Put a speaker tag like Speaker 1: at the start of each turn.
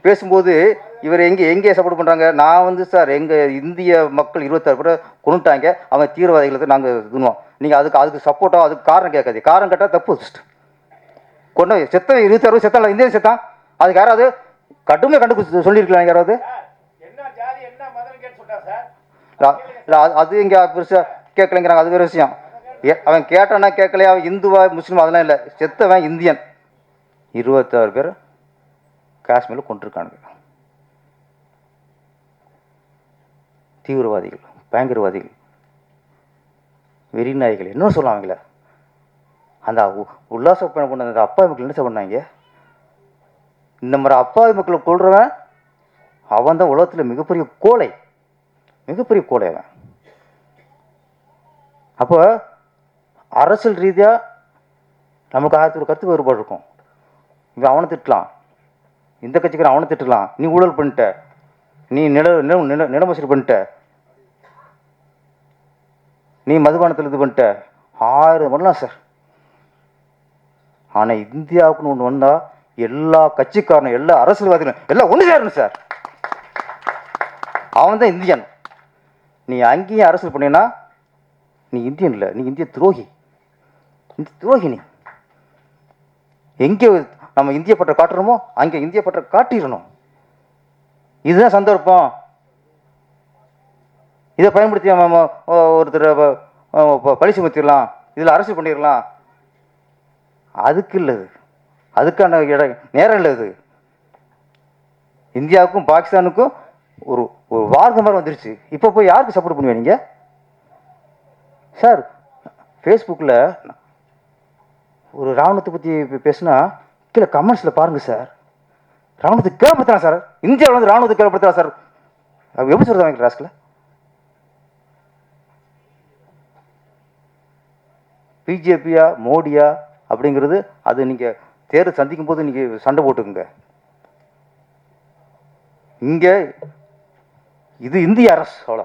Speaker 1: பேசும்போது இவர் எங்கே எங்கே சப்போர்ட் பண்ணுறாங்க நான் வந்து சார் எங்கள் இந்திய மக்கள் இருபத்தாறு பேரை கொண்டுட்டாங்க அவங்க தீவிரவாதிகளுக்கு நாங்கள் இதுனுவோம் நீங்கள் அதுக்கு அதுக்கு சப்போர்ட்டாக அதுக்கு காரணம் கேட்காது காரணம் கேட்டால் தப்பு கொண்டு செத்தவன் இருபத்தாறு செத்தான் இந்தியன் செத்தான். அதுக்கு யாராவது கடுமையாக கண்டு சொல்லியிருக்கலாம் யாராவது? இல்ல, இல்ல, அது- இங்கே பெருசாக கேட்கலைங்கிறாங்க. அது வேறு விஷயம். அவன் கேட்டானா கேட்கலையா? அவன் இந்துவா முஸ்லீம் அதெல்லாம் இல்லை. செத்தவன் இந்தியன். இருபத்தாறு பேர் காஷ்மீரில் கொண்டிருக்கானுங்க தீவிரவாதிகள் பயங்கரவாதிகள் வெறிநாய்கள் என்ன சொல்லலாம் அவங்கள? அந்த உல்லாச பயணம் கொண்டு அந்த அப்பாவி மக்கள் என்ன பண்ணாங்க? இந்த மாதிரி அப்பாவி மக்களை கொள்றவன் அவன் தான் உலகத்தில் மிகப்பெரிய கோலை மிகப்பெரிய கோலை அவன். அப்போ அரசியல் ரீதியாக நமக்கு ஆயிரத்தி ஒரு கருத்து வேறுபாடு இருக்கும். இவன் அவனை திட்டலாம். இந்த கட்சிக்காரன் அவனை திட்டலாம். நீ ஊழல் பண்ணிட்ட. நீ நில நில நில பண்ணிட்ட. நீ மதுபானத்தில் இது பண்ணிட்ட. ஆயிரம் பண்ணலாம் சார் ஆனால் இந்தியாவுக்குன்னு ஒன்று வந்தால் எல்லா கட்சிக்காரனும் எல்லா அரசியல்வாதிகளும் எல்லாம் ஒன்று சேரணும் சார் அவன் தான் இந்தியன். நீ அங்கேயும் அரசியல் பண்ணினா நீ இந்தியன் இல்லை நீ இந்திய துரோகி. இந்த துரோகி நீ. எங்கே நம்ம இந்திய பற்ற காட்டுறோமோ அங்கே இந்திய பற்ற காட்டிடணும். இதுதான் சந்தர்ப்பம். இதை பயன்படுத்தி நம்ம ஒருத்தர் பழி சுமத்திடலாம். இதில் அரசு பண்ணிடலாம். அதுக்கு இல்லை அதுக்கான இடம் நேரம் இல்லை இது. இந்தியாவுக்கும் பாகிஸ்தானுக்கும் ஒரு ஒரு வார்த்தை மாதிரி வந்துருச்சு. இப்போ போய் யாருக்கு சப்போர்ட் பண்ணுவீங்க நீங்கள் சார் ஃபேஸ்புக்கில் ஒரு ராவணத்தை பற்றி பேசுனா கீழே கமெண்ட்ஸில் பாருங்கள் சார் ராவணத்தை கேள்விப்படுத்தலாம் சார் இந்தியாவில் வந்து ராணுவத்தை கேள்விப்படுத்தலாம் சார் எப்படி சொல்கிறது வாங்கிக்கிற ராஸ்கில் பிஜேபியா மோடியா அப்படிங்கிறது அது நீங்கள் தேர்தல் சந்திக்கும் போது நீங்கள் சண்டை போட்டுக்குங்க. இங்கே இது இந்திய அரசு அவ்வளோ